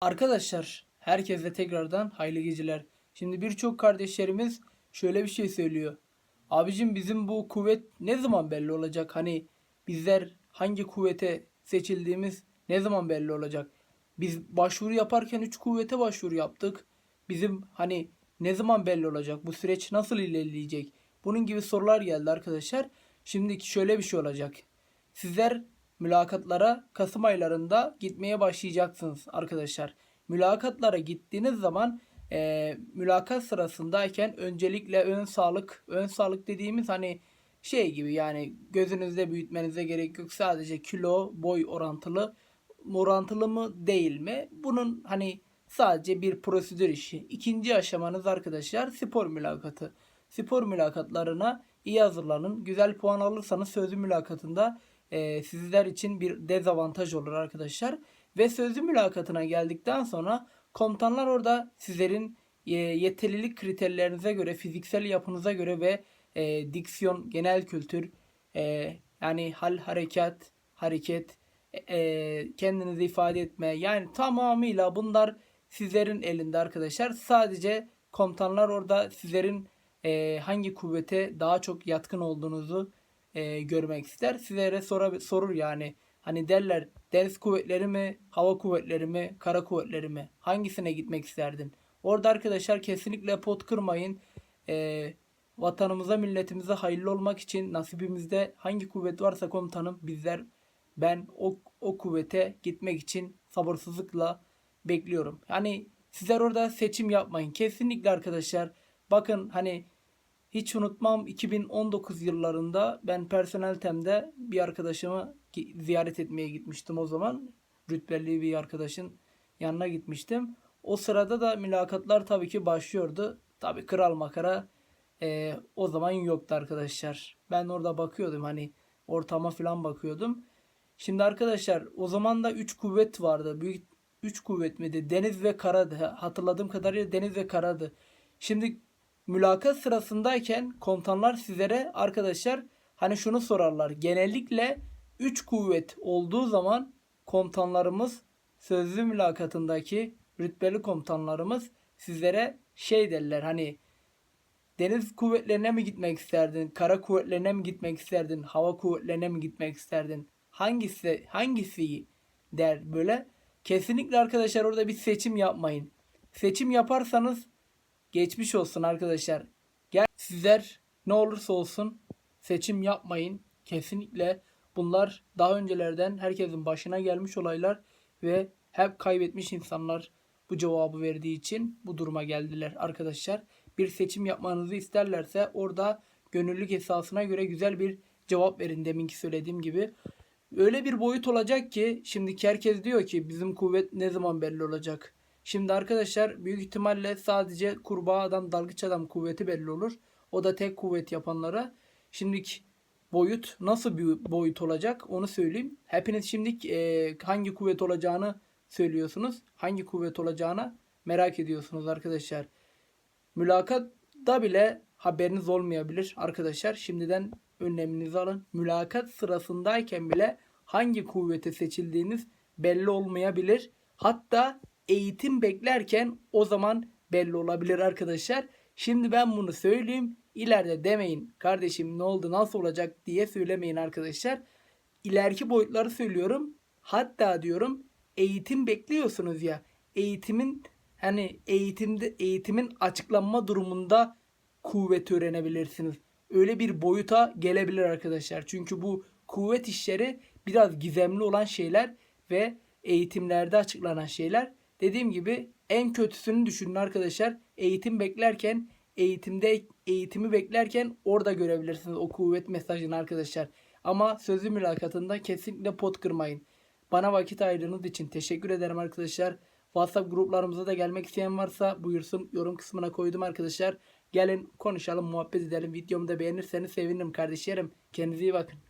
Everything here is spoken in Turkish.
Arkadaşlar herkese tekrardan hayırlı geceler. Şimdi birçok kardeşlerimiz şöyle bir şey söylüyor. Abicim bizim bu kuvvet ne zaman belli olacak? Hani bizler hangi kuvvete seçildiğimiz ne zaman belli olacak? Biz başvuru yaparken 3 kuvvete başvuru yaptık. Bizim hani ne zaman belli olacak? Bu süreç nasıl ilerleyecek? Bunun gibi sorular geldi arkadaşlar. Şimdi şöyle bir şey olacak. Sizler mülakatlara Kasım aylarında gitmeye başlayacaksınız arkadaşlar. Mülakatlara gittiğiniz zaman e, mülakat sırasındayken öncelikle ön sağlık, ön sağlık dediğimiz hani şey gibi yani gözünüzde büyütmenize gerek yok. Sadece kilo, boy orantılı orantılı mı değil mi? Bunun hani sadece bir prosedür işi. İkinci aşamanız arkadaşlar spor mülakatı. Spor mülakatlarına iyi hazırlanın. Güzel puan alırsanız sözlü mülakatında e, sizler için bir dezavantaj olur arkadaşlar. Ve sözlü mülakatına geldikten sonra komutanlar orada sizlerin e, yeterlilik kriterlerinize göre, fiziksel yapınıza göre ve e, diksiyon, genel kültür, e, yani hal, harekat, hareket, e, kendinizi ifade etme yani tamamıyla bunlar sizlerin elinde arkadaşlar. Sadece komutanlar orada sizlerin e, hangi kuvvete daha çok yatkın olduğunuzu e, görmek ister. Sizlere sora, sorur yani. Hani derler deniz kuvvetleri mi, hava kuvvetleri mi, kara kuvvetleri mi? Hangisine gitmek isterdin? Orada arkadaşlar kesinlikle pot kırmayın. E, vatanımıza, milletimize hayırlı olmak için nasibimizde hangi kuvvet varsa komutanım bizler ben o, o kuvvete gitmek için sabırsızlıkla bekliyorum. Yani sizler orada seçim yapmayın. Kesinlikle arkadaşlar. Bakın hani hiç unutmam 2019 yıllarında ben personel temde bir arkadaşımı ziyaret etmeye gitmiştim o zaman. Rütbeli bir arkadaşın yanına gitmiştim. O sırada da mülakatlar tabii ki başlıyordu. Tabii kral makara e, o zaman yoktu arkadaşlar. Ben orada bakıyordum hani ortama falan bakıyordum. Şimdi arkadaşlar o zaman da 3 kuvvet vardı. Büyük 3 kuvvet miydi? Deniz ve karadı. Hatırladığım kadarıyla deniz ve karadı. Şimdi mülakat sırasındayken komutanlar sizlere arkadaşlar hani şunu sorarlar. Genellikle 3 kuvvet olduğu zaman komutanlarımız sözlü mülakatındaki rütbeli komutanlarımız sizlere şey derler hani deniz kuvvetlerine mi gitmek isterdin? Kara kuvvetlerine mi gitmek isterdin? Hava kuvvetlerine mi gitmek isterdin? Hangisi hangisi der böyle. Kesinlikle arkadaşlar orada bir seçim yapmayın. Seçim yaparsanız geçmiş olsun arkadaşlar. Gel sizler ne olursa olsun seçim yapmayın. Kesinlikle bunlar daha öncelerden herkesin başına gelmiş olaylar ve hep kaybetmiş insanlar bu cevabı verdiği için bu duruma geldiler arkadaşlar. Bir seçim yapmanızı isterlerse orada gönüllülük esasına göre güzel bir cevap verin deminki söylediğim gibi. Öyle bir boyut olacak ki şimdiki herkes diyor ki bizim kuvvet ne zaman belli olacak? Şimdi arkadaşlar büyük ihtimalle sadece kurbağa adam dalgıç adam kuvveti belli olur. O da tek kuvvet yapanlara. Şimdiki boyut nasıl bir boyut olacak onu söyleyeyim. Hepiniz şimdi e, hangi kuvvet olacağını söylüyorsunuz. Hangi kuvvet olacağını merak ediyorsunuz arkadaşlar. Mülakatta bile haberiniz olmayabilir arkadaşlar. Şimdiden önleminizi alın. Mülakat sırasındayken bile hangi kuvvete seçildiğiniz belli olmayabilir. Hatta eğitim beklerken o zaman belli olabilir arkadaşlar. Şimdi ben bunu söyleyeyim. İleride demeyin kardeşim ne oldu nasıl olacak diye söylemeyin arkadaşlar. İleriki boyutları söylüyorum. Hatta diyorum eğitim bekliyorsunuz ya. Eğitimin hani eğitimde eğitimin açıklanma durumunda kuvvet öğrenebilirsiniz. Öyle bir boyuta gelebilir arkadaşlar. Çünkü bu kuvvet işleri biraz gizemli olan şeyler ve eğitimlerde açıklanan şeyler. Dediğim gibi en kötüsünü düşünün arkadaşlar. Eğitim beklerken eğitimde eğitimi beklerken orada görebilirsiniz o kuvvet mesajını arkadaşlar. Ama sözlü mülakatında kesinlikle pot kırmayın. Bana vakit ayırdığınız için teşekkür ederim arkadaşlar. WhatsApp gruplarımıza da gelmek isteyen varsa buyursun. Yorum kısmına koydum arkadaşlar. Gelin konuşalım, muhabbet edelim. Videomu da beğenirseniz sevinirim kardeşlerim. Kendinize iyi bakın.